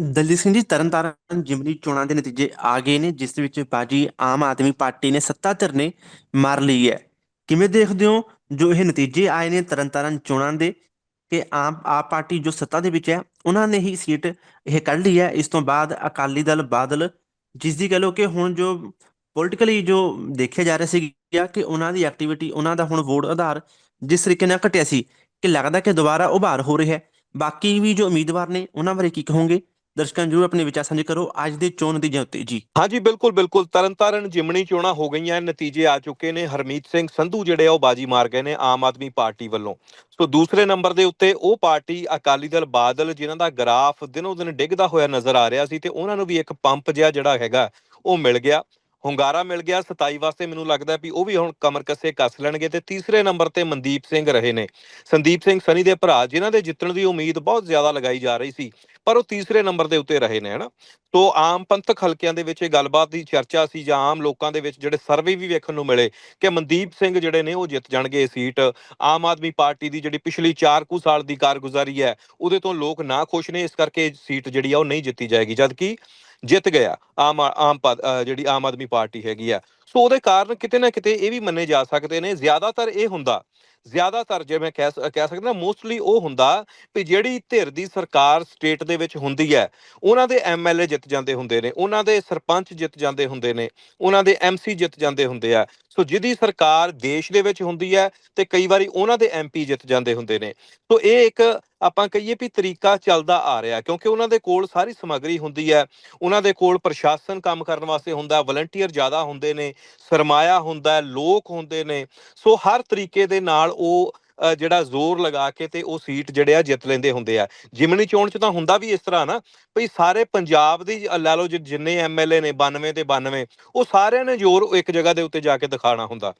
ਦਲਜੀਤ ਸਿੰਘ ਜੀ, ਤਰਨਤਾਰਨ ਜਿਮਨੀ ਚੋਣਾਂ ਦੇ ਨਤੀਜੇ ਆ ਗਏ ਨੇ, ਜਿਸ ਵਿੱਚ ਬਾਜੀ ਆਮ ਆਦਮੀ ਪਾਰਟੀ ਨੇ ਸੱਤਾ ਧਿਰ ਨੇ ਮਾਰ ਲਈ ਹੈ। ਕਿਵੇਂ ਦੇਖਦੇ ਹੋ ਜੋ ਇਹ ਨਤੀਜੇ ਆਏ ਨੇ ਤਰਨਤਾਰਨ ਚੋਣਾਂ ਦੇ, ਕਿ ਆਮ, ਆਪ ਪਾਰਟੀ ਜੋ ਸੱਤਾ ਦੇ ਵਿੱਚ ਹੈ, ਉਹਨਾਂ ਨੇ ਹੀ ਸੀਟ ਇਹ ਕੱਢ ਲਈ ਹੈ। ਇਸ ਤੋਂ ਬਾਅਦ ਅਕਾਲੀ ਦਲ ਬਾਦਲ, ਜਿਸ ਦੀ ਕਹ ਕਿ ਹੁਣ ਜੋ ਪੋਲਿਟੀਕਲੀ ਜੋ ਦੇਖਿਆ ਜਾ ਰਿਹਾ ਸੀਗਾ ਕਿ ਉਹਨਾਂ ਦੀ ਐਕਟੀਵਿਟੀ ਉਹਨਾਂ ਦਾ ਹੁਣ ਵੋਟ ਆਧਾਰ ਜਿਸ ਤਰੀਕੇ ਨਾਲ ਘਟਿਆ ਸੀ, ਕਿ ਲੱਗਦਾ ਕਿ ਦੁਬਾਰਾ ਉਭਾਰ ਹੋ ਰਿਹਾ ਹੈ। ਬਾਕੀ ਵੀ ਜੋ ਉਮੀਦਵਾਰ ਨੇ, ਉਹਨਾਂ ਬਾਰੇ ਕੀ ਕਹੋਗੇ? ਦਰਸ਼ਕਾਂ ਜਰੂਰ ਆਪਣੇ ਵਿਚਾਰ ਸਾਂਝੇ ਕਰੋ। ਅੱਜ ਦੇ ਚੋਣ ਨਤੀਜਿਆਂ ਉੱਤੇ ਜੀ। ਹਾਂਜੀ, ਬਿਲਕੁਲ ਬਿਲਕੁਲ। ਤਰਨਤਾਰਨ ਜਿਮਣੀ ਚੋਣਾਂ ਹੋ ਗਈਆਂ, ਨਤੀਜੇ ਆ ਚੁੱਕੇ ਨੇ। ਹਰਮੀਤ ਸਿੰਘ ਸੰਧੂ ਜਿਹੜੇ ਆ, ਉਹ ਬਾਜੀ ਮਾਰ ਗਏ ਨੇ ਆਮ ਆਦਮੀ ਪਾਰਟੀ ਵੱਲੋਂ। ਸੋ ਦੂਸਰੇ ਨੰਬਰ ਦੇ ਉੱਤੇ ਉਹ ਪਾਰਟੀ ਅਕਾਲੀ ਦਲ ਬਾਦਲ, ਜਿਨ੍ਹਾਂ ਦਾ ਗ੍ਰਾਫ ਦਿਨੋ ਦਿਨ ਡਿੱਗਦਾ ਹੋਇਆ ਨਜ਼ਰ ਆ ਰਿਹਾ ਸੀ ਤੇ ਉਹਨਾਂ ਨੂੰ ਵੀ ਇੱਕ ਪੰਪ ਜਿਹਾ ਜਿਹੜਾ ਹੈਗਾ, ਉਹ ਮਿਲ ਗਿਆ। ਹੁੰਗਾਰਾ ਮਿਲ ਗਿਆ 27 ਵਾਸਤੇ ਮੈਨੂੰ ਲੱਗਦਾ ਵੀ ਉਹ ਵੀ ਹੁਣ ਕਮਰ ਕੱਸੇ ਕੱਸ ਲੈਣਗੇ ਤੇ ਤੀਸਰੇ ਨੰਬਰ ਤੇ ਮਨਦੀਪ ਸਿੰਘ ਰਹੇ ਨੇ। ਸੰਦੀਪ ਸਿੰਘ ਸਨੀ ਦੇ ਭਰਾ, ਜਿਨ੍ਹਾਂ ਦੇ ਜਿੱਤਣ ਦੀ ਉਮੀਦ ਬਹੁਤ ਜ਼ਿਆਦਾ ਲਗਾਈ ਜਾ ਰਹੀ ਸੀ, ਪਰ ਉਹ ਤੀਸਰੇ ਨੰਬਰ ਦੇ ਉੱਤੇ ਰਹੇ ਨੇ, ਹਨਾ? ਤੋਂ ਆਮ ਪੰਥਕ ਹਲਕਿਆਂ ਦੇ ਵਿੱਚ ਇਹ ਗੱਲਬਾਤ ਦੀ ਚਰਚਾ ਸੀ ਜਾਂ ਆਮ ਲੋਕਾਂ ਦੇ ਵਿੱਚ ਜਿਹੜੇ ਸਰਵੇ ਵੀ ਵੇਖਣ ਨੂੰ ਮਿਲੇ ਕਿ ਮਨਦੀਪ ਸਿੰਘ ਜਿਹੜੇ ਨੇ ਉਹ ਜਿੱਤ ਜਾਣਗੇ ਇਹ ਸੀਟ। ਆਮ ਆਦਮੀ ਪਾਰਟੀ ਦੀ ਜਿਹੜੀ ਪਿਛਲੀ 4 ਕੁ ਸਾਲ ਦੀ ਕਾਰਗੁਜ਼ਾਰੀ ਹੈ, ਉਹਦੇ ਤੋਂ ਲੋਕ ਨਾ ਖੁਸ਼ ਨੇ, ਇਸ ਕਰਕੇ ਸੀਟ ਜਿਹੜੀ ਆ ਉਹ ਨਹੀਂ ਜਿੱਤੀ ਜਾਏਗੀ। ਜਦਕਿ ਜਿੱਤ ਗਿਆ ਆਮ ਆਮ ਜਿਹੜੀ ਆਮ ਆਦਮੀ ਪਾਰਟੀ ਹੈਗੀ ਆ। ਸੋ ਉਹਦੇ ਕਾਰਨ ਕਿਤੇ ਨਾ ਕਿਤੇ ਇਹ ਵੀ ਮੰਨੇ ਜਾ ਸਕਦੇ ਨੇ, ਜ਼ਿਆਦਾਤਰ ਇਹ ਹੁੰਦਾ, ਜ਼ਿਆਦਾਤਰ ਜੇ ਮੈਂ ਕਹਿ ਕਹਿ ਸਕਦਾ ਮੋਸਟਲੀ ਉਹ ਹੁੰਦਾ ਵੀ ਜਿਹੜੀ ਧਿਰ ਦੀ ਸਰਕਾਰ ਸਟੇਟ ਦੇ ਵਿੱਚ ਹੁੰਦੀ ਹੈ, ਉਹਨਾਂ ਦੇ ਐਮਐਲਏ ਜਿੱਤ ਜਾਂਦੇ ਹੁੰਦੇ ਨੇ, ਉਹਨਾਂ ਦੇ ਸਰਪੰਚ ਜਿੱਤ ਜਾਂਦੇ ਹੁੰਦੇ ਨੇ, ਉਹਨਾਂ ਦੇ ਐਮਸੀ ਜਿੱਤ ਜਾਂਦੇ ਹੁੰਦੇ ਆ। ਸੋ ਜਿਹਦੀ ਸਰਕਾਰ ਦੇਸ਼ ਦੇ ਵਿੱਚ ਹੁੰਦੀ ਹੈ ਤੇ ਕਈ ਵਾਰੀ ਉਹਨਾਂ ਦੇ ਐਮਪੀ ਜਿੱਤ ਜਾਂਦੇ ਹੁੰਦੇ ਨੇ। ਸੋ ਇਹ ਇੱਕ ਆਪਾਂ ਕਹੀਏ ਵੀ ਤਰੀਕਾ ਚੱਲਦਾ ਆ ਰਿਹਾ, ਕਿਉਂਕਿ ਉਹਨਾਂ ਦੇ ਕੋਲ ਸਾਰੀ ਸਮੱਗਰੀ ਹੁੰਦੀ ਹੈ, ਉਹਨਾਂ ਦੇ ਕੋਲ ਪ੍ਰਸ਼ਾਸਨ ਕੰਮ ਕਰਨ ਵਾਸਤੇ ਹੁੰਦਾ ਵਲੰਟੀਅਰ ਜ਼ਿਆਦਾ ਹੁੰਦੇ ਨੇ ਸਰਮਾਇਆ ਹੁੰਦਾ ਲੋਕ ਹੁੰਦੇ ਨੇ। ਸੋ ਹਰ ਤਰੀਕੇ ਦੇ ਨਾਲ ਉਹ ਜਿਹੜਾ ਜ਼ੋਰ ਲਗਾ ਕੇ ਤੇ ਉਹ ਸੀਟ ਜਿਹੜੇ ਆ ਜਿੱਤ ਲੈਂਦੇ ਹੁੰਦੇ ਆ। ਜਿਮਨੀ ਚੋਣ ਚ ਤਾਂ ਹੁੰਦਾ ਵੀ ਇਸ ਤਰ੍ਹਾਂ ਨਾ, ਭਈ ਸਾਰੇ ਪੰਜਾਬ ਦੀ ਲੈ ਲਓ ਜਿੰਨੇ ਐਮਐਲਏ ਨੇ 92 ਤੇ 92 ਉਹ ਸਾਰਿਆਂ ਨੇ ਜ਼ੋਰ ਇੱਕ ਜਗ੍ਹਾ ਦੇ ਉੱਤੇ ਜਾ ਕੇ ਦਿਖਾਣਾ ਹੁੰਦਾ।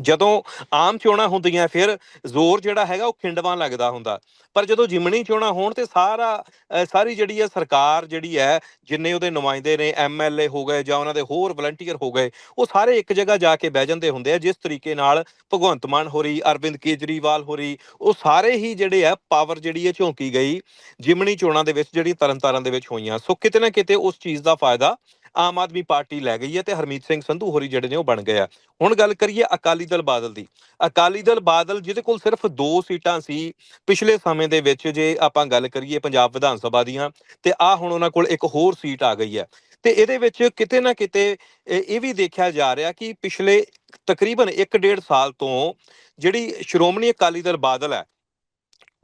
ਜਦੋਂ ਆਮ ਚੋਣਾਂ ਹੁੰਦੀਆਂ ਫਿਰ ਜ਼ੋਰ ਜਿਹੜਾ ਹੈਗਾ ਉਹ ਖਿੰਡਵਾਂ ਲੱਗਦਾ ਹੁੰਦਾ। ਪਰ ਜਦੋਂ ਜਿਮਣੀ ਚੋਣਾਂ ਹੋਣ ਤੇ ਸਾਰਾ ਸਾਰੀ ਜਿਹੜੀ ਹੈ ਸਰਕਾਰ ਜਿਹੜੀ ਹੈ, ਜਿੰਨੇ ਉਹਦੇ ਨੁਮਾਇੰਦੇ ਨੇ ਐਮਐਲਏ ਹੋ ਗਏ ਜਾਂ ਉਹਨਾਂ ਦੇ ਹੋਰ ਵਲੰਟੀਅਰ ਹੋ ਗਏ, ਉਹ ਸਾਰੇ ਇੱਕ ਜਗ੍ਹਾ ਜਾ ਕੇ ਬਹਿ ਜਾਂਦੇ ਹੁੰਦੇ ਆ, ਜਿਸ ਤਰੀਕੇ ਨਾਲ ਭਗਵੰਤ ਮਾਨ ਹੋਰੀ, ਅਰਵਿੰਦ ਕੇਜਰੀਵਾਲ ਹੋਰੀ, ਉਹ ਸਾਰੇ ਹੀ ਜਿਹੜੇ ਆ ਪਾਵਰ ਜਿਹੜੀ ਹੈ ਝੋਂਕੀ ਗਈ ਜਿਮਣੀ ਚੋਣਾਂ ਦੇ ਵਿੱਚ ਜਿਹੜੀ ਤਰਨਤਾਰਨ ਦੇ ਵਿੱਚ ਹੋਈਆਂ। ਸੋ ਕਿਤੇ ਨਾ ਕਿਤੇ ਉਸ ਚੀਜ਼ ਦਾ ਫਾਇਦਾ ਆਮ ਆਦਮੀ ਪਾਰਟੀ ਲੈ ਗਈ ਹੈ ਤੇ ਹਰਮੀਤ ਸਿੰਘ ਸੰਧੂ ਹੋਰੀ ਜਿਹੜੇ ਨੇ ਉਹ ਬਣ ਗਏ ਆ। ਹੁਣ ਗੱਲ ਕਰੀਏ ਅਕਾਲੀ ਦਲ ਬਾਦਲ ਦੀ। ਅਕਾਲੀ ਦਲ ਬਾਦਲ ਜਿਹਦੇ ਕੋਲ ਸਿਰਫ 2 ਸੀਟਾਂ ਸੀ, ਪਿਛਲੇ ਸਮੇਂ ਦੇ ਵਿੱਚ ਜੇ ਆਪਾਂ ਗੱਲ ਕਰੀਏ ਪੰਜਾਬ ਵਿਧਾਨ ਸਭਾ ਦੀਆਂ, ਤੇ ਆ ਹੁਣ ਉਹਨਾਂ ਕੋਲ ਇੱਕ ਹੋਰ ਸੀਟ ਆ ਗਈ ਹੈ। ਤੇ ਇਹਦੇ ਵਿੱਚ ਕਿਤੇ ਨਾ ਕਿਤੇ ਇਹ ਵੀ ਦੇਖਿਆ ਜਾ ਰਿਹਾ ਕਿ ਪਿਛਲੇ ਤਕਰੀਬਨ 1.5 ਸਾਲ ਤੋਂ ਜਿਹੜੀ ਸ਼੍ਰੋਮਣੀ ਅਕਾਲੀ ਦਲ ਬਾਦਲ ਹੈ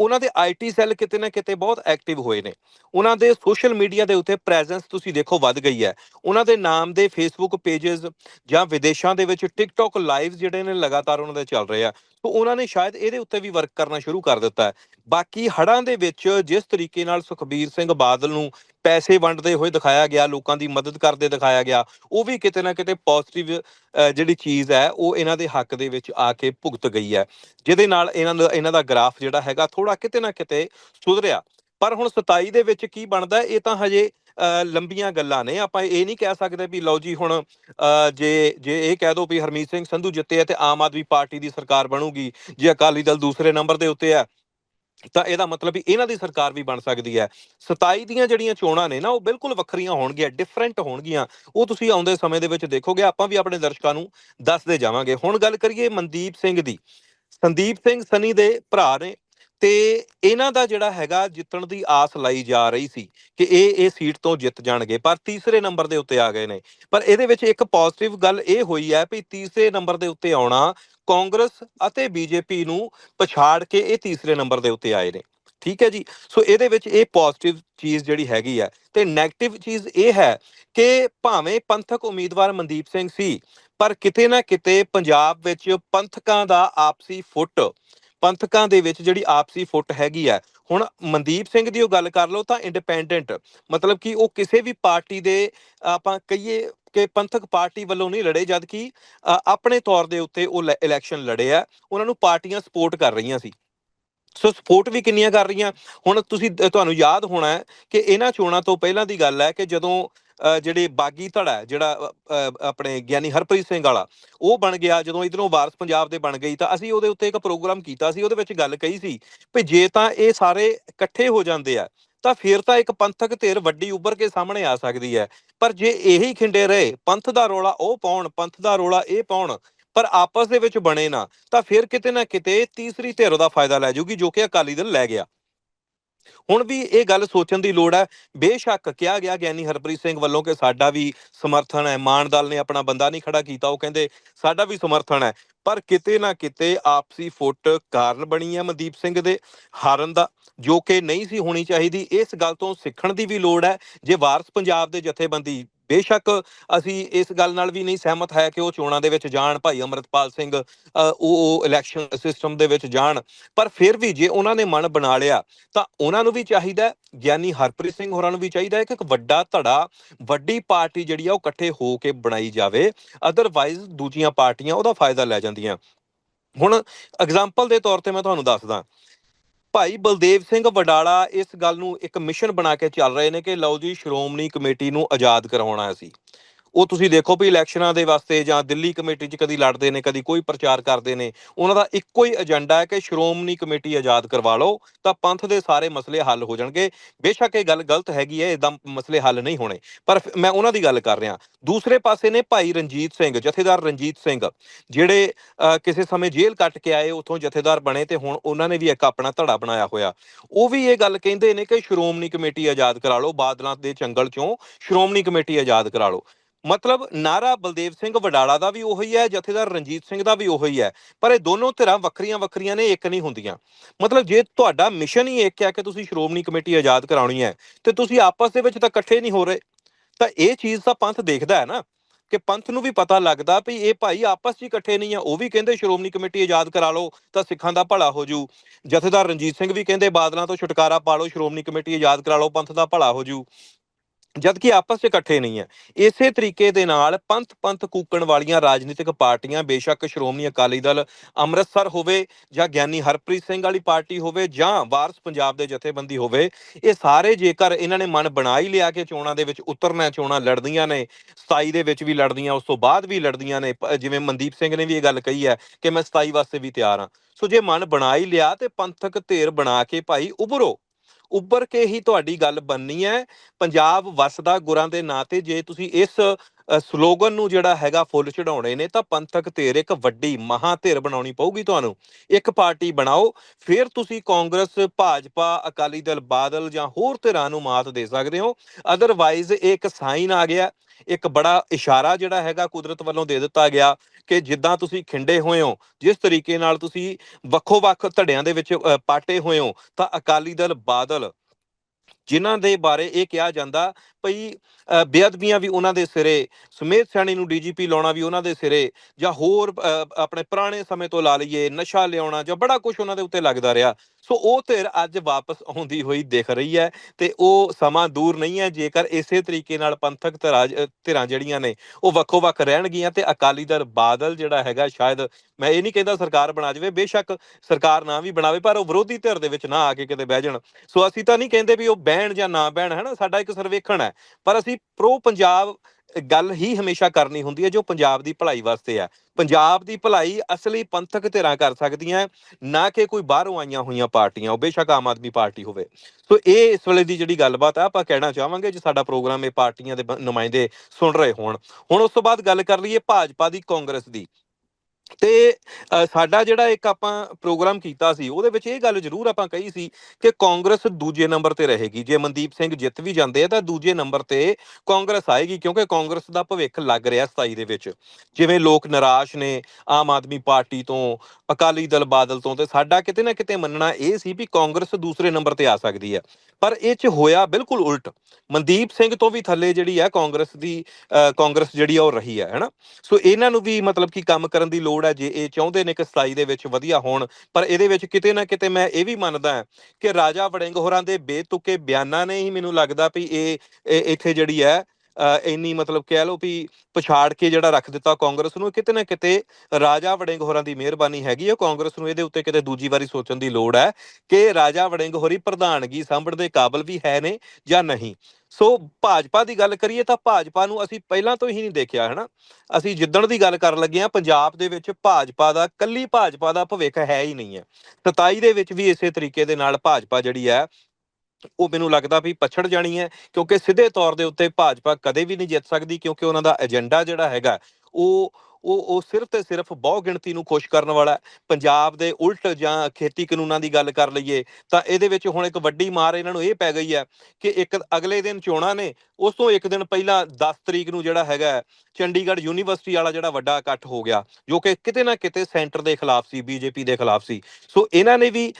ਉਹਨਾਂ ਦੇ ਆਈਟੀ ਸੈੱਲ ਕਿਤੇ ਨਾ ਕਿਤੇ ਬਹੁਤ ਐਕਟਿਵ ਹੋਏ ਨੇ। ਉਹਨਾਂ ਦੇ ਸੋਸ਼ਲ ਮੀਡੀਆ ਦੇ ਉੱਤੇ ਪ੍ਰੈਜ਼ੈਂਸ ਤੁਸੀਂ ਦੇਖੋ ਵੱਧ ਗਈ ਹੈ। ਉਹਨਾਂ ਦੇ ਨਾਮ ਦੇ ਫੇਸਬੁੱਕ ਪੇजेस ਜਾਂ ਵਿਦੇਸ਼ਾਂ ਦੇ ਵਿੱਚ ਟਿਕਟੌਕ ਲਾਈਵ ਜਿਹੜੇ ਨੇ ਲਗਾਤਾਰ ਉਹਨਾਂ ਦੇ ਚੱਲ ਰਹੇ ਆ। ਸੋ ਉਹਨਾਂ ਨੇ ਸ਼ਾਇਦ ਇਹਦੇ ਉੱਤੇ ਵੀ ਵਰਕ ਕਰਨਾ ਸ਼ੁਰੂ ਕਰ ਦਿੱਤਾ ਹੈ। ਬਾਕੀ ਹੜਾਂ ਦੇ ਵਿੱਚ ਜਿਸ ਤਰੀਕੇ ਨਾਲ ਸੁਖਬੀਰ ਸਿੰਘ ਬਾਦਲ ਨੂੰ ਪੈਸੇ ਵੰਡਦੇ ਹੋਏ ਦਿਖਾਇਆ ਗਿਆ, ਲੋਕਾਂ ਦੀ ਮਦਦ ਕਰਦੇ ਦਿਖਾਇਆ ਗਿਆ, ਉਹ ਵੀ ਕਿਤੇ ਨਾ ਕਿਤੇ ਪੋਜ਼ਿਟਿਵ ਜਿਹੜੀ ਚੀਜ਼ ਹੈ, ਉਹ ਇਹਨਾਂ ਦੇ ਹੱਕ ਦੇ ਵਿੱਚ ਆ ਕੇ ਭੁਗਤ ਗਈ ਹੈ। ਜਿਹਦੇ ਨਾਲ ਇਹਨਾਂ ਦਾ ਇਹਨਾਂ ਦਾ ਗ੍ਰਾਫ ਜਿਹੜਾ ਹੈਗਾ ਥੋੜਾ ਕਿਤੇ ਨਾ ਕਿਤੇ ਸੁਧਰਿਆ। ਪਰ ਹੁਣ 27 ਦੇ ਵਿੱਚ ਕੀ ਬਣਦਾ ਇਹ ਤਾਂ ਹਜੇ ਲੰਬੀਆਂ ਗੱਲਾਂ ਨੇ। ਆਪਾਂ ਇਹ ਨਹੀਂ ਕਹਿ ਸਕਦੇ ਵੀ ਲਓ ਜੀ ਹੁਣ ਜੇ ਜੇ ਇਹ ਕਹਿ ਦੋ ਵੀ ਹਰਮੀਤ ਸਿੰਘ ਸੰਧੂ ਜਿੱਤੇ ਆ ਤੇ ਆਮ ਆਦਮੀ ਪਾਰਟੀ ਦੀ ਸਰਕਾਰ ਬਣੂਗੀ, ਜੇ ਅਕਾਲੀ ਦਲ ਦੂਸਰੇ ਨੰਬਰ ਦੇ ਉੱਤੇ ਆ, ਤਾਂ ਇਹਦਾ ਮਤਲਬ ਵੀ ਇਹਨਾਂ ਦੀ ਸਰਕਾਰ ਵੀ ਬਣ ਸਕਦੀ ਹੈ। 27 ਦੀਆਂ ਜਿਹੜੀਆਂ ਚੋਣਾਂ ਨੇ ਨਾ, ਉਹ ਬਿਲਕੁਲ ਵੱਖਰੀਆਂ ਹੋਣਗੀਆਂ ਡਿਫਰੈਂਟ ਹੋਣਗੀਆਂ। ਉਹ ਤੁਸੀਂ ਆਉਂਦੇ ਸਮੇਂ ਦੇ ਵਿੱਚ ਦੇਖੋਗੇ, ਆਪਾਂ ਵੀ ਆਪਣੇ ਦਰਸ਼ਕਾਂ ਨੂੰ ਦੱਸਦੇ ਜਾਵਾਂਗੇ। ਹੁਣ ਗੱਲ ਕਰੀਏ ਮਨਦੀਪ ਸਿੰਘ ਦੀ। ਸੰਦੀਪ ਸਿੰਘ ਸਨੀ ਦੇ ਭਰਾ ਨੇ ਤੇ ਇਹਨਾਂ ਦਾ ਜਿਹੜਾ ਹੈਗਾ ਜਿੱਤਣ ਦੀ ਆਸ ਲਾਈ ਜਾ ਰਹੀ ਸੀ ਕਿ ਇਹ ਇਹ ਸੀਟ ਤੋਂ ਜਿੱਤ ਜਾਣਗੇ, ਪਰ ਤੀਸਰੇ ਨੰਬਰ ਦੇ ਉੱਤੇ ਆ ਗਏ ਨੇ। ਪਰ ਇਹਦੇ ਵਿੱਚ ਇੱਕ ਪੋਜ਼ਿਟਿਵ ਗੱਲ ਇਹ ਹੋਈ ਹੈ ਵੀ ਤੀਸਰੇ ਨੰਬਰ ਦੇ ਉੱਤੇ ਆਉਣਾ ਕਾਂਗਰਸ ਅਤੇ ਬੀਜੇਪੀ ਨੂੰ ਪਛਾੜ ਕੇ ਇਹ ਤੀਸਰੇ ਨੰਬਰ ਦੇ ਉੱਤੇ ਆਏ ਨੇ। ਠੀਕ ਹੈ ਜੀ? ਸੋ ਇਹਦੇ ਵਿੱਚ ਇਹ ਪੋਜ਼ਿਟਿਵ ਚੀਜ਼ ਜਿਹੜੀ ਹੈਗੀ ਹੈ ਤੇ 네ਗੇਟਿਵ ਚੀਜ਼ ਇਹ ਹੈ ਕਿ ਭਾਵੇਂ ਪੰਥਕ ਉਮੀਦਵਾਰ ਮਨਦੀਪ ਸਿੰਘ ਸੀ, ਪਰ ਕਿਤੇ ਨਾ ਕਿਤੇ ਪੰਜਾਬ ਵਿੱਚ ਪੰਥਕਾਂ ਦਾ ਆਪਸੀ ਫੁੱਟ ਪੰਥਕਾਂ ਦੇ ਵਿੱਚ ਜਿਹੜੀ ਆਪਸੀ ਫੁੱਟ ਹੈਗੀ ਆ, ਹੁਣ ਮਨਦੀਪ ਸਿੰਘ ਦੀ ਉਹ ਗੱਲ ਕਰ ਲਓ ਤਾਂ ਇੰਡੀਪੈਂਡੈਂਟ ਮਤਲਬ ਕਿ ਉਹ ਕਿਸੇ ਵੀ ਪਾਰਟੀ ਦੇ, ਆਪਾਂ ਕਹੀਏ ਕਿ ਪੰਥਕ ਪਾਰਟੀ ਵੱਲੋਂ ਨਹੀਂ ਲੜੇ, ਜਦ ਕਿ ਆਪਣੇ ਤੌਰ ਦੇ ਉੱਤੇ ਉਹ ਇਲੈਕਸ਼ਨ ਲੜੇ ਆ, ਉਹਨਾਂ ਨੂੰ ਪਾਰਟੀਆਂ ਸਪੋਰਟ ਕਰ ਰਹੀਆਂ ਸੀ। ਸੋ ਸਪੋਰਟ ਵੀ ਕਿੰਨੀਆਂ ਕਰ ਰਹੀਆਂ? ਹੁਣ ਤੁਸੀਂ, ਤੁਹਾਨੂੰ ਯਾਦ ਹੋਣਾ ਕਿ ਇਹਨਾਂ ਚੋਣਾਂ ਤੋਂ ਪਹਿਲਾਂ ਦੀ ਗੱਲ ਹੈ ਕਿ ਜਦੋਂ ਜਿਹੜੇ ਬਾਗੀ ਧੜਾ ਜਿਹੜਾ ਆਪਣੇ ਗਿਆਨੀ ਹਰਪ੍ਰੀਤ ਸਿੰਘ ਵਾਲਾ, ਉਹ ਬਣ ਗਿਆ, ਜਦੋਂ ਇਧਰੋਂ ਵਾਰਸ ਪੰਜਾਬ ਦੇ ਬਣ ਗਈ, ਤਾਂ ਅਸੀਂ ਉਹਦੇ ਉੱਤੇ ਇੱਕ ਪ੍ਰੋਗਰਾਮ ਕੀਤਾ ਸੀ, ਉਹਦੇ ਵਿੱਚ ਗੱਲ ਕਹੀ ਸੀ ਵੀ ਜੇ ਤਾਂ ਇਹ ਸਾਰੇ ਇਕੱਠੇ ਹੋ ਜਾਂਦੇ ਆ, ਤਾਂ ਫਿਰ ਤਾਂ ਇੱਕ ਪੰਥਕ ਧਿਰ ਵੱਡੀ ਉੱਭਰ ਕੇ ਸਾਹਮਣੇ ਆ ਸਕਦੀ ਹੈ। ਪਰ ਜੇ ਇਹੀ ਖਿੰਡੇ ਰਹੇ, ਪੰਥ ਦਾ ਰੋਲਾ ਉਹ ਪਾਉਣ, ਪੰਥ ਦਾ ਰੋਲਾ ਇਹ ਪਾਉਣ, ਪਰ ਆਪਸ ਦੇ ਵਿੱਚ ਬਣੇ ਨਾ, ਤਾਂ ਫਿਰ ਕਿਤੇ ਨਾ ਕਿਤੇ ਤੀਸਰੀ ਧਿਰ ਦਾ ਫਾਇਦਾ ਲੈ ਜਾਊਗੀ ਜੋ ਕਿ ਅਕਾਲੀ ਦਲ ਲੈ ਗਿਆ। ਹੁਣ ਵੀ ਇਹ ਗੱਲ ਸੋਚਣ ਦੀ ਲੋੜ ਹੈ। ਬੇਸ਼ੱਕ ਕਿਹਾ ਗਿਆ ਗਿਆਨੀ ਹਰਪ੍ਰੀਤ ਸਿੰਘ ਵੱਲੋਂ ਕਿ ਸਾਡਾ ਵੀ ਸਮਰਥਨ ਹੈ। ਮਾਨ ਦਲ ਨੇ ਆਪਣਾ ਬੰਦਾ ਨਹੀਂ ਖੜਾ ਕੀਤਾ, ਉਹ ਕਹਿੰਦੇ ਸਾਡਾ ਵੀ ਸਮਰਥਨ ਹੈ। ਪਰ ਕਿਤੇ ਨਾ ਕਿਤੇ ਆਪਸੀ ਫੁੱਟ ਕਾਰਨ ਬਣੀ ਹੈ ਮਨਦੀਪ ਸਿੰਘ ਦੇ ਹਾਰਨ ਦਾ, ਜੋ ਕਿ ਨਹੀਂ ਸੀ ਹੋਣੀ ਚਾਹੀਦੀ। ਇਸ ਗੱਲ ਤੋਂ ਸਿੱਖਣ ਦੀ ਵੀ ਲੋੜ ਹੈ। ਜੇ ਵਾਰਸ ਪੰਜਾਬ ਦੇ ਜਥੇਬੰਦੀ ਬੇਸ਼ੱਕ ਅਸੀਂ ਇਸ ਗੱਲ ਨਾਲ ਵੀ ਨਹੀਂ ਸਹਿਮਤ ਹੈ ਕਿ ਉਹ ਚੋਣਾਂ ਦੇ ਵਿੱਚ ਜਾਣ, ਭਾਈ ਅਮਰਤਪਾਲ ਸਿੰਘ ਉਹ ਇਲੈਕਸ਼ਨ ਸਿਸਟਮ ਦੇ ਵਿੱਚ ਜਾਣ। ਪਰ ਫਿਰ ਵੀ ਜੇ ਉਹਨਾਂ ਨੇ ਮਨ ਬਣਾ ਲਿਆ, ਤਾਂ ਉਹਨਾਂ ਨੂੰ ਵੀ ਚਾਹੀਦਾ ਗਿਆਨੀ ਹਰਪ੍ਰੀਤ ਸਿੰਘ ਹੋਰਾਂ ਨੂੰ ਵੀ ਚਾਹੀਦਾ ਹੈ ਕਿ ਇੱਕ ਵੱਡਾ ਧੜਾ, ਵੱਡੀ ਪਾਰਟੀ ਜਿਹੜੀ ਆ ਉਹ ਇਕੱਠੇ ਹੋ ਕੇ ਬਣਾਈ ਜਾਵੇ। ਅਦਰਵਾਈਜ਼ ਦੂਜੀਆਂ ਪਾਰਟੀਆਂ ਉਹਦਾ ਫਾਇਦਾ ਲੈ ਜਾਂਦੀਆਂ। ਹੁਣ ਐਗਜ਼ਾਮਪਲ ਦੇ ਤੌਰ ਤੇ ਮੈਂ ਤੁਹਾਨੂੰ ਦੱਸਦਾ ਭਾਈ ਬਲਦੇਵ ਸਿੰਘ ਵਡਾਲਾ ਇਸ ਗੱਲ ਨੂੰ ਇੱਕ ਮਿਸ਼ਨ ਬਣਾ ਕੇ ਚੱਲ ਰਹੇ ਨੇ ਕਿ ਲਓ ਜੀ ਸ਼੍ਰੋਮਣੀ ਕਮੇਟੀ ਨੂੰ ਆਜ਼ਾਦ ਕਰਵਾਉਣਾ ਹੈ ਅਸੀਂ। ਉਹ ਤੁਸੀਂ ਦੇਖੋ ਵੀ ਇਲੈਕਸ਼ਨਾਂ ਦੇ ਵਾਸਤੇ ਜਾਂ ਦਿੱਲੀ ਕਮੇਟੀ 'ਚ ਕਦੀ ਲੜਦੇ ਨੇ ਕਦੀ ਕੋਈ ਪ੍ਰਚਾਰ ਕਰਦੇ ਨੇ ਉਹਨਾਂ ਦਾ ਇੱਕੋ ਹੀ ਏਜੰਡਾ ਹੈ ਕਿ ਸ਼੍ਰੋਮਣੀ ਕਮੇਟੀ ਆਜ਼ਾਦ ਕਰਵਾ ਲਓ ਤਾਂ ਪੰਥ ਦੇ ਸਾਰੇ ਮਸਲੇ ਹੱਲ ਹੋ ਜਾਣਗੇ। ਬੇਸ਼ੱਕ ਇਹ ਗੱਲ ਗਲਤ ਹੈਗੀ ਹੈ ਇਦਾਂ ਮਸਲੇ ਹੱਲ ਨਹੀਂ ਹੋਣੇ ਪਰ ਮੈਂ ਉਹਨਾਂ ਦੀ ਗੱਲ ਕਰ ਰਿਹਾ। ਦੂਸਰੇ ਪਾਸੇ ਨੇ ਭਾਈ ਰਣਜੀਤ ਸਿੰਘ ਜਥੇਦਾਰ ਰਣਜੀਤ ਸਿੰਘ ਜਿਹੜੇ ਅਹ, ਕਿਸੇ ਸਮੇਂ ਜੇਲ੍ਹ ਕੱਟ ਕੇ ਆਏ ਉਥੋਂ ਜਥੇਦਾਰ ਬਣੇ ਤੇ ਹੁਣ ਉਹਨਾਂ ਨੇ ਵੀ ਇੱਕ ਆਪਣਾ ਧੜਾ ਬਣਾਇਆ ਹੋਇਆ। ਉਹ ਵੀ ਇਹ ਗੱਲ ਕਹਿੰਦੇ ਨੇ ਕਿ ਸ਼੍ਰੋਮਣੀ ਕਮੇਟੀ ਆਜ਼ਾਦ ਕਰਾ ਲਓ ਬਾਦਲਾਂ ਦੇ ਚੰਗਲ ਚੋਂ ਸ਼੍ਰੋਮਣੀ ਕਮੇਟੀ ਆਜ਼ਾਦ ਕਰਾ ਲਓ। ਮਤਲਬ ਨਾਰਾ ਬਲਦੇਵ ਸਿੰਘ ਵਡਾਲਾ ਦਾ ਵੀ ਉਹੀ ਹੈ, ਜਥੇਦਾਰ ਰਣਜੀਤ ਸਿੰਘ ਦਾ ਵੀ ਉਹੀ ਹੈ, ਪਰ ਇਹ ਦੋਨੋਂ ਧਿਰਾਂ ਵੱਖਰੀਆਂ ਵੱਖਰੀਆਂ ਨੇ, ਇੱਕ ਨਹੀਂ ਹੁੰਦੀਆਂ। ਮਤਲਬ ਜੇ ਤੁਹਾਡਾ ਮਿਸ਼ਨ ਹੀ ਇੱਕ ਹੈ ਕਿ ਤੁਸੀਂ ਸ਼੍ਰੋਮਣੀ ਕਮੇਟੀ ਆਜ਼ਾਦ ਕਰਾਉਣੀ ਹੈ ਤੇ ਤੁਸੀਂ ਆਪਸ ਦੇ ਵਿੱਚ ਤਾਂ ਇਕੱਠੇ ਨਹੀਂ ਹੋ ਰਹੇ, ਤਾਂ ਇਹ ਚੀਜ਼ ਤਾਂ ਪੰਥ ਦੇਖਦਾ ਹੈ ਨਾ, ਕਿ ਪੰਥ ਨੂੰ ਵੀ ਪਤਾ ਲੱਗਦਾ ਵੀ ਇਹ ਭਾਈ ਆਪਸ 'ਚ ਇਕੱਠੇ ਨਹੀਂ ਆ, ਉਹ ਵੀ ਕਹਿੰਦੇ ਸ਼੍ਰੋਮਣੀ ਕਮੇਟੀ ਆਜ਼ਾਦ ਕਰਾ ਲਓ, ਤਾਂ ਸਿੱਖਾਂ ਦਾ ਭਲਾ ਹੋ ਜੂ। ਜਥੇਦਾਰ ਰਣਜੀਤ ਸਿੰਘ ਵੀ ਕਹਿੰਦੇ ਬਾਦਲਾਂ ਤੋਂ ਛੁਟਕਾਰਾ ਪਾ ਲਓ, ਸ਼੍ਰੋਮਣੀ ਕਮੇਟੀ ਆਜ਼ਾਦ ਕਰਾ ਲਓ, ਪੰਥ ਦਾ ਭਲਾ ਹੋ ਜੂ। ਜਦ ਕਿ ਆਪਸ 'ਚ ਇਕੱਠੇ ਨਹੀਂ ਹੈ। ਇਸੇ ਤਰੀਕੇ ਦੇ ਨਾਲ ਪੰਥ ਪੰਥ ਕੂਕਣ ਵਾਲੀਆਂ ਰਾਜਨੀਤਿਕ ਪਾਰਟੀਆਂ ਬੇਸ਼ੱਕ ਸ਼੍ਰੋਮਣੀ ਅਕਾਲੀ ਦਲ ਅੰਮ੍ਰਿਤਸਰ ਹੋਵੇ ਜਾਂ ਗਿਆਨੀ ਹਰਪ੍ਰੀਤ ਸਿੰਘ ਵਾਲੀ ਪਾਰਟੀ ਹੋਵੇ ਜਾਂ ਵਾਰਸ ਪੰਜਾਬ ਦੇ ਜਥੇਬੰਦੀ ਹੋਵੇ, ਇਹ ਸਾਰੇ ਜੇਕਰ ਇਹਨਾਂ ਨੇ ਮਨ ਬਣਾ ਹੀ ਲਿਆ ਕਿ ਚੋਣਾਂ ਦੇ ਵਿੱਚ ਉਤਰਨਾ ਚੋਣਾਂ ਲੜਦੀਆਂ ਨੇ 27 ਦੇ ਵਿੱਚ ਵੀ ਲੜਦੀਆਂ, ਉਸ ਤੋਂ ਬਾਅਦ ਵੀ ਲੜਦੀਆਂ ਨੇ ਜਿਵੇਂ ਮਨਦੀਪ ਸਿੰਘ ਨੇ ਵੀ ਇਹ ਗੱਲ ਕਹੀ ਹੈ ਕਿ ਮੈਂ 27 ਵਾਸਤੇ ਵੀ ਤਿਆਰ ਹਾਂ। ਸੋ ਜੇ ਮਨ ਬਣਾ ਹੀ ਲਿਆ ਤੇ ਪੰਥਕ ਧਿਰ ਬਣਾ ਕੇ ਭਾਈ ਉਭਰੋ। ਉੱਭਰ ਕੇ ਹੀ ਤੁਹਾਡੀ ਗੱਲ ਬਣਨੀ ਹੈ। ਪੰਜਾਬ ਵਸਦਾ ਗੁਰਾਂ ਦੇ ਨਾਂ ਤੇ ਜੇ ਤੁਸੀਂ ਇਸ ਸਲੋਗਨ ਨੂੰ ਜਿਹੜਾ ਹੈਗਾ ਫੁੱਲ ਚੜਾਉਣੇ ਨੇ ਤਾਂ ਪੰਥਕ ਧਿਰ ਇੱਕ ਵੱਡੀ ਮਹਾ ਧਿਰ ਬਣਾਉਣੀ ਪਊਗੀ ਤੁਹਾਨੂੰ। ਇੱਕ ਪਾਰਟੀ ਬਣਾਓ, ਫਿਰ ਤੁਸੀਂ ਕਾਂਗਰਸ, ਭਾਜਪਾ, ਅਕਾਲੀ ਦਲ, ਬਾਦਲ ਜਾਂ ਹੋਰ ਧਿਰਾਂ ਨੂੰ ਮਾਤ ਦੇ ਸਕਦੇ ਹੋ। ਅਦਰਵਾਈਜ਼ ਇਹ ਇੱਕ ਸਾਈਨ ਆ ਗਿਆ। ਇੱਕ ਬੜਾ ਇਸ਼ਾਰਾ ਜਿਹੜਾ ਹੈਗਾ ਕੁਦਰਤ ਵੱਲੋਂ ਦੇ ਦਿੱਤਾ ਗਿਆ। ਕਿ ਜਿੱਦਾਂ ਤੁਸੀਂ ਖਿੰਡੇ ਹੋਏ ਹੋ ਜਿਸ ਤਰੀਕੇ ਨਾਲ ਤੁਸੀਂ ਵੱਖੋ-ਵੱਖ ਧੜਿਆਂ ਦੇ ਵਿੱਚ ਅ, ਪਾਟੇ ਹੋਏ ਹੋ ਤਾਂ ਅਕਾਲੀ ਦਲ ਬਾਦਲ ਜਿਨ੍ਹਾਂ ਦੇ ਬਾਰੇ ਇਹ ਕਿਹਾ ਜਾਂਦਾ ਭਈ ਬੇਅਦਬੀਆਂ ਵੀ ਉਹਨਾਂ ਦੇ ਸਿਰੇ, ਸੁਮੇਧ ਸੈਣੀ ਨੂੰ ਡੀਜੀਪੀ ਲਾਉਣਾ ਵੀ ਉਹਨਾਂ ਦੇ ਸਿਰੇ, ਜਾਂ ਹੋਰ ਆਪਣੇ ਪੁਰਾਣੇ ਸਮੇਂ ਤੋਂ ਲਾ ਲਈਏ, ਨਸ਼ਾ ਲਿਆਉਣਾ ਜਾਂ ਬੜਾ ਕੁਝ ਉਹਨਾਂ ਦੇ ਉੱਤੇ ਲੱਗਦਾ ਰਿਹਾ। ਸੋ ਉਹ ਧਿਰ ਅੱਜ ਵਾਪਸ ਆਉਂਦੀ ਹੋਈ ਦਿਖ ਰਹੀ ਹੈ ਤੇ ਉਹ ਸਮਾਂ ਦੂਰ ਨਹੀਂ ਹੈ, ਜੇਕਰ ਇਸੇ ਤਰੀਕੇ ਨਾਲ ਪੰਥਕ ਧਿਰਾਂ ਧਿਰਾਂ ਜਿਹੜੀਆਂ ਨੇ, ਉਹ ਵੱਖੋ-ਵੱਖ ਰਹਿਣਗੀਆਂ ਤੇ ਅਕਾਲੀ ਦਲ ਬਾਦਲ ਜਿਹੜਾ ਹੈਗਾ ਸ਼ਾਇਦ, ਮੈਂ ਇਹ ਨਹੀਂ ਕਹਿੰਦਾ ਸਰਕਾਰ ਬਣਾ ਜਾਵੇ, ਬੇਸ਼ੱਕ ਸਰਕਾਰ ਨਾ ਵੀ ਬਣਾਵੇ, ਪਰ ਉਹ ਵਿਰੋਧੀ ਧਿਰ ਦੇ ਵਿੱਚ ਨਾ ਆ ਕੇ ਕਿਤੇ ਬਹਿ ਜਾਣ। ਸੋ ਅਸੀਂ ਤਾਂ ਨਹੀਂ ਕਹਿੰਦੇ ਵੀ ਉਹ ਬਹਿਣ ਜਾਂ ਨਾ ਬਹਿਣ ਹੈ ਨਾ ਸਾਡਾ ਇੱਕ ਸਰਵੇਖਣ ਹੈ। ਪਰ ਅਸੀਂ ਪ੍ਰੋ ਪੰਜਾਬ ਗੱਲ ਹੀ ਹਮੇਸ਼ਾ ਕਰਨੀ ਹੁੰਦੀ ਹੈ, ਜੋ ਪੰਜਾਬ ਦੀ ਭਲਾਈ ਵਾਸਤੇ ਹੈ। ਪੰਜਾਬ ਦੀ ਭਲਾਈ ਅਸਲੀ ਪੰਥਕ ਧਿਰਾਂ ਕਰ ਸਕਦੀਆਂ ਨਾ ਕਿ ਕੋਈ ਬਾਹਰੋਂ ਆਈਆਂ ਹੋਈਆਂ ਪਾਰਟੀਆਂ, ਉਹ ਬੇਸ਼ੱਕ ਆਮ ਆਦਮੀ ਪਾਰਟੀ ਹੋਵੇ। ਸੋ ਇਹ ਇਸ ਵੇਲੇ ਦੀ ਜਿਹੜੀ ਗੱਲਬਾਤ ਆ ਆਪਾਂ ਕਹਿਣਾ ਚਾਹਾਂਗੇ ਜੇ ਸਾਡਾ ਪ੍ਰੋਗਰਾਮ ਇਹ ਪਾਰਟੀਆਂ ਦੇ ਨੁਮਾਇੰਦੇ ਸੁਣ ਰਹੇ ਹੋਣ। ਹੁਣ ਉਸ ਤੋਂ ਬਾਅਦ ਗੱਲ ਕਰ ਲਈਏ ਭਾਜਪਾ ਦੀ, ਕਾਂਗਰਸ ਦੀ। ਤੇ ਸਾਡਾ ਜਿਹੜਾ ਇੱਕ ਆਪਾਂ ਪ੍ਰੋਗਰਾਮ ਕੀਤਾ ਸੀ, ਉਹਦੇ ਵਿੱਚ ਇਹ ਗੱਲ ਜ਼ਰੂਰ ਆਪਾਂ ਕਹੀ ਸੀ ਕਿ ਕਾਂਗਰਸ ਦੂਜੇ ਨੰਬਰ ਤੇ ਰਹੇਗੀ। ਜੇ ਮਨਦੀਪ ਸਿੰਘ ਜਿੱਤ ਵੀ ਜਾਂਦੇ ਆ ਤਾਂ ਦੂਜੇ ਨੰਬਰ ਤੇ ਕਾਂਗਰਸ ਆਏਗੀ, ਕਿਉਂਕਿ ਕਾਂਗਰਸ ਦਾ ਭਵਿੱਖ ਲੱਗ ਰਿਹਾ 27 ਦੇ ਵਿੱਚ। ਜਿਵੇਂ ਲੋਕ ਨਿਰਾਸ਼ ਨੇ ਆਮ ਆਦਮੀ ਪਾਰਟੀ ਤੋਂ, ਅਕਾਲੀ ਦਲ ਬਾਦਲ ਤੋਂ, ਤੇ ਸਾਡਾ ਕਿਤੇ ਨਾ ਕਿਤੇ ਮੰਨਣਾ ਇਹ ਸੀ ਵੀ ਕਾਂਗਰਸ ਦੂਸਰੇ ਨੰਬਰ ਤੇ ਆ ਸਕਦੀ ਹੈ ਪਰ ਇਹ ਚ ਹੋਇਆ ਬਿਲਕੁਲ ਉਲਟ। ਮਨਦੀਪ ਸਿੰਘ ਤੋਂ ਵੀ ਥੱਲੇ ਜਿਹੜੀ ਹੈ ਕਾਂਗਰਸ ਦੀ ਕਾਂਗਰਸ ਜਿਹੜੀ ਆ ਉਹ ਰਹੀ ਹੈ ਹੈਨਾ? ਸੋ ਇਹਨਾਂ ਨੂੰ ਵੀ ਮਤਲਬ ਕਿ ਕੰਮ ਕਰਨ ਦੀ ਲੋੜ ਹੈ, ਜੇ ਇਹ ਚਾਹੁੰਦੇ ਨੇ ਕਿ 27 ਦੇ ਵਿੱਚ ਵਧੀਆ ਹੋਣ, ਪਰ ਇਹਦੇ ਵਿੱਚ ਕਿਤੇ ਨਾ ਕਿਤੇ ਮੈਂ ਇਹ ਵੀ ਮੰਨਦਾ ਕਿ ਰਾਜਾ ਵੜਿੰਗ ਹੋਰਾਂ ਦੇ ਬੇਤੁਕੇ ਬਿਆਨਾਂ ਨੇ ਹੀ ਮੈਨੂੰ ਲੱਗਦਾ ਵੀ ਇਹ ਇੱਥੇ ਜਿਹੜੀ ਹੈ ਇੰਨੀ ਮਤਲਬ ਕਹਿ ਲਓ ਵੀ ਪਛਾੜ ਕੇ ਜਿਹੜਾ ਰੱਖ ਦਿੱਤਾ ਕਾਂਗਰਸ ਨੂੰ ਕਿਤੇ ਨਾ ਕਿਤੇ ਰਾਜਾ ਵੜਿੰਗ ਹੋਰਾਂ ਦੀ ਮਿਹਰਬਾਨੀ ਹੈਗੀ ਹੈ ਕਾਂਗਰਸ ਨੂੰ ਇਹਦੇ ਉੱਤੇ ਕਿਤੇ ਦੂਜੀ ਵਾਰੀ ਸੋਚਣ ਦੀ ਲੋੜ ਹੈ ਕਿ ਰਾਜਾ ਵੜਿੰਗ ਹੋਰੀ ਪ੍ਰਧਾਨਗੀ ਸਾਂਭਣ ਦੇ ਕਾਬਲ ਵੀ ਹੈ ਨੇ ਜਾਂ ਨਹੀਂ। ਸੋ ਭਾਜਪਾ ਦੀ ਗੱਲ ਕਰੀਏ ਤਾਂ ਭਾਜਪਾ ਨੂੰ ਅਸੀਂ ਪਹਿਲਾਂ ਤੋਂ ਹੀ ਨਹੀਂ ਦੇਖਿਆ ਹੈ ਨਾ ਅਸੀਂ ਜਿੱਦਣ ਦੀ ਗੱਲ ਕਰਨ ਲੱਗੇ ਆ ਪੰਜਾਬ ਦੇ ਵਿੱਚ ਭਾਜਪਾ ਦਾ, ਕੱਲੀ ਭਾਜਪਾ ਦਾ ਭਵਿੱਖ ਹੈ ਹੀ ਨਹੀਂ ਹੈ। 27 ਦੇ ਵਿੱਚ ਵੀ ਇਸੇ ਤਰੀਕੇ ਦੇ ਨਾਲ ਭਾਜਪਾ ਜਿਹੜੀ ਹੈ ਉਹ ਮੈਨੂੰ ਲੱਗਦਾ ਵੀ ਪਛੜ ਜਾਣੀ ਹੈ, ਕਿਉਂਕਿ ਸਿੱਧੇ ਤੌਰ ਦੇ ਉੱਤੇ ਭਾਜਪਾ ਕਦੇ ਵੀ ਨਹੀਂ ਜਿੱਤ ਸਕਦੀ, ਕਿਉਂਕਿ ਉਹਨਾਂ ਦਾ ਏਜੰਡਾ ਜਿਹੜਾ ਹੈਗਾ, ਉਹ ਉਹ ਉਹ ਸਿਰਫ ਤੇ ਸਿਰਫ ਬਹੁ ਗਿਣਤੀ ਨੂੰ ਖੁਸ਼ ਕਰਨ ਵਾਲਾ ਪੰਜਾਬ ਦੇ ਉਲਟ ਜਾਂ ਖੇਤੀ ਕਾਨੂੰਨਾਂ ਦੀ ਗੱਲ ਕਰ ਲਈਏ ਤਾਂ ਇਹਦੇ ਵਿੱਚ ਹੁਣ ਇੱਕ ਵੱਡੀ ਮਾਰ ਇਹਨਾਂ ਨੂੰ ਇਹ ਪੈ ਗਈ ਹੈ ਕਿ ਇੱਕ ਅਗਲੇ ਦਿਨ ਚੋਣਾਂ ਨੇ, ਉਸ ਤੋਂ ਇੱਕ ਦਿਨ ਪਹਿਲਾਂ 10 ਤਰੀਕ ਨੂੰ ਜਿਹੜਾ ਹੈਗਾ ਚੰਡੀਗੜ੍ਹ ਯੂਨੀਵਰਸਿਟੀ ਵਾਲਾ ਜਿਹੜਾ ਵੱਡਾ ਇਕੱਠ ਹੋ ਗਿਆ, ਜੋ ਕਿ ਕਿਤੇ ਨਾ ਕਿਤੇ ਸੈਂਟਰ ਦੇ ਖਿਲਾਫ ਸੀ, ਬੀਜੇਪੀ ਦੇ ਖਿਲਾਫ ਸੀ। ਸੋ ਇਹਨਾਂ ਨੇ ਵੀ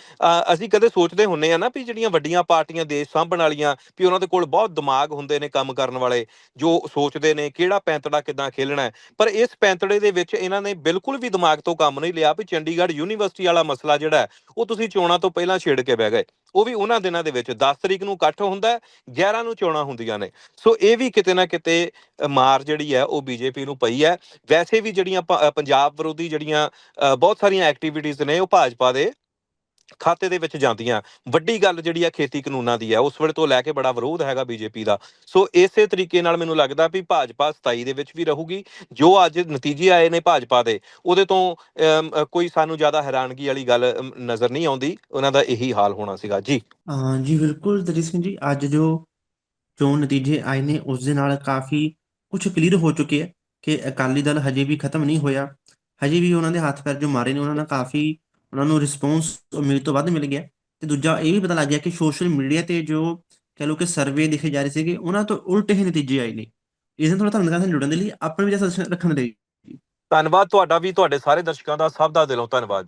ਅਸੀਂ ਕਦੇ ਸੋਚਦੇ ਹੁੰਨੇ ਆ ਨਾ ਵੀ ਜਿਹੜੀਆਂ ਵੱਡੀਆਂ ਪਾਰਟੀਆਂ ਦੇਸ਼ ਸਾਂਭਣ ਵਾਲੀਆਂ ਵੀ ਉਹਨਾਂ ਦੇ ਕੋਲ ਬਹੁਤ ਦਿਮਾਗ ਹੁੰਦੇ ਨੇ ਕੰਮ ਕਰਨ ਵਾਲੇ, ਜੋ ਸੋਚਦੇ ਨੇ ਕਿਹੜਾ ਪੈਂਤੜਾ ਕਿਦਾਂ ਖੇਲਣਾ ਪਰ ਇਸ ਪੈਂਤੜੇ ਦੇ ਵਿੱਚ ਇਹਨਾਂ ਨੇ ਬਿਲਕੁਲ ਵੀ ਦਿਮਾਗ ਤੋਂ ਕੰਮ ਨਹੀਂ ਲਿਆ ਵੀ ਚੰਡੀਗੜ੍ਹ ਯੂਨੀਵਰਸਿਟੀ ਵਾਲਾ ਮਸਲਾ ਜਿਹੜਾ ਉਹ ਤੁਸੀਂ ਚੋਣਾਂ ਤੋਂ ਪਹਿਲਾਂ ਛੇੜ ਕੇ ਬਹਿ ਗਏ। ਉਹ ਵੀ ਉਹਨਾਂ ਦਿਨਾਂ ਦੇ ਵਿੱਚ 10 ਤਰੀਕ ਨੂੰ ਇਕੱਠ ਹੁੰਦਾ ਹੈ 11 ਨੂੰ ਚੋਣਾਂ ਹੁੰਦੀਆਂ ਨੇ। ਸੋ ਇਹ ਵੀ ਕਿਤੇ ਨਾ ਕਿਤੇ ਮਾਰ ਜਿਹੜੀ ਹੈ, ਉਹ ਬੀਜੇਪੀ ਨੂੰ ਪਈ ਹੈ। ਵੈਸੇ ਵੀ ਜਿਹੜੀਆਂ ਪੰਜਾਬ ਵਿਰੋਧੀ ਜਿਹੜੀਆਂ ਬਹੁਤ ਸਾਰੀਆਂ ਐਕਟੀਵਿਟੀਜ਼ ਨੇ, ਉਹ ਭਾਜਪਾ ਦੇ ਖਾਤੇ ਦੇ ਵਿੱਚ ਜਾਂਦੀਆਂ। ਵੱਡੀ ਗੱਲ ਜਿਹੜੀ ਆ ਖੇਤੀ ਕਾਨੂੰਨਾਂ ਦੀ ਹੈ ਉਸ ਵੇਲੇ ਤੋਂ ਲੈ ਕੇ ਬੜਾ ਵਿਰੋਧ ਹੈਗਾ ਬੀਜੇਪੀ ਦਾ। ਸੋ ਇਸੇ ਤਰੀਕੇ ਨਾਲ ਮੈਨੂੰ ਲੱਗਦਾ ਵੀ ਭਾਜਪਾ 27 ਦੇ ਵਿੱਚ ਵੀ ਰਹੂਗੀ। ਜੋ ਅੱਜ ਨਤੀਜੇ ਆਏ ਨੇ ਭਾਜਪਾ ਦੇ, ਉਹਦੇ ਤੋਂ ਕੋਈ ਸਾਨੂੰ ਜ਼ਿਆਦਾ ਹੈਰਾਨਗੀ ਵਾਲੀ ਗੱਲ ਨਜ਼ਰ ਨਹੀਂ ਆਉਂਦੀ। ਉਹਨਾਂ ਦਾ ਇਹੀ ਹਾਲ ਹੋਣਾ ਸੀਗਾ। ਜੀ। ਅਹ ਜੀ ਬਿਲਕੁਲ ਦਰੀ ਸਿੰਘ ਜੀ, ਅੱਜ ਜੋ ਚੋਣ ਨਤੀਜੇ ਆਏ ਨੇ, ਉਸ ਦੇ ਨਾਲ ਕਾਫੀ ਕੁਝ ਕਲੀਅਰ ਹੋ ਚੁੱਕੇ ਹੈ ਕਿ ਅਕਾਲੀ ਦਲ ਹਜੇ ਵੀ ਖਤਮ ਨਹੀਂ ਹੋਇਆ। ਹਜੇ ਵੀ ਉਹਨਾਂ ਦੇ ਹੱਥ ਪੈਰ ਜੋ ਮਾਰੇ ਨੇ, ਉਹਨਾਂ ਨਾਲ ਕਾਫੀ ਉਹਨਾਂ ਨੂੰ ਰਿਸਪੌਂਸ ਉਮੀਦ ਤੋਂ ਵੱਧ ਮਿਲ ਗਿਆ ਤੇ ਦੂਜਾ ਇਹ ਵੀ ਪਤਾ ਲੱਗ ਗਿਆ ਕਿ ਸੋਸ਼ਲ ਮੀਡੀਆ ਤੇ ਜੋ ਕਹ ਲਓ ਕਿ ਸਰਵੇ ਦਿਖੇ ਜਾ ਰਹੇ ਸੀਗੇ, ਉਹਨਾਂ ਤੋਂ ਉਲਟ ਹੀ ਨਤੀਜੇ ਆਏ ਨੇ। ਇਸ ਨਾਲ ਥੋੜਾ ਧੰਨਵਾਦ ਨਾਲ ਜੁੜਨ ਦੇ ਲਈ, ਆਪਣੇ ਵੀ ਰੱਖਣ ਦੇ ਲਈ। ਧੰਨਵਾਦ ਤੁਹਾਡਾ ਵੀ, ਤੁਹਾਡੇ ਸਾਰੇ ਦਰਸ਼ਕਾਂ ਦਾ, ਸਭ ਦਾ ਦਿਲੋਂ ਧੰਨਵਾਦ।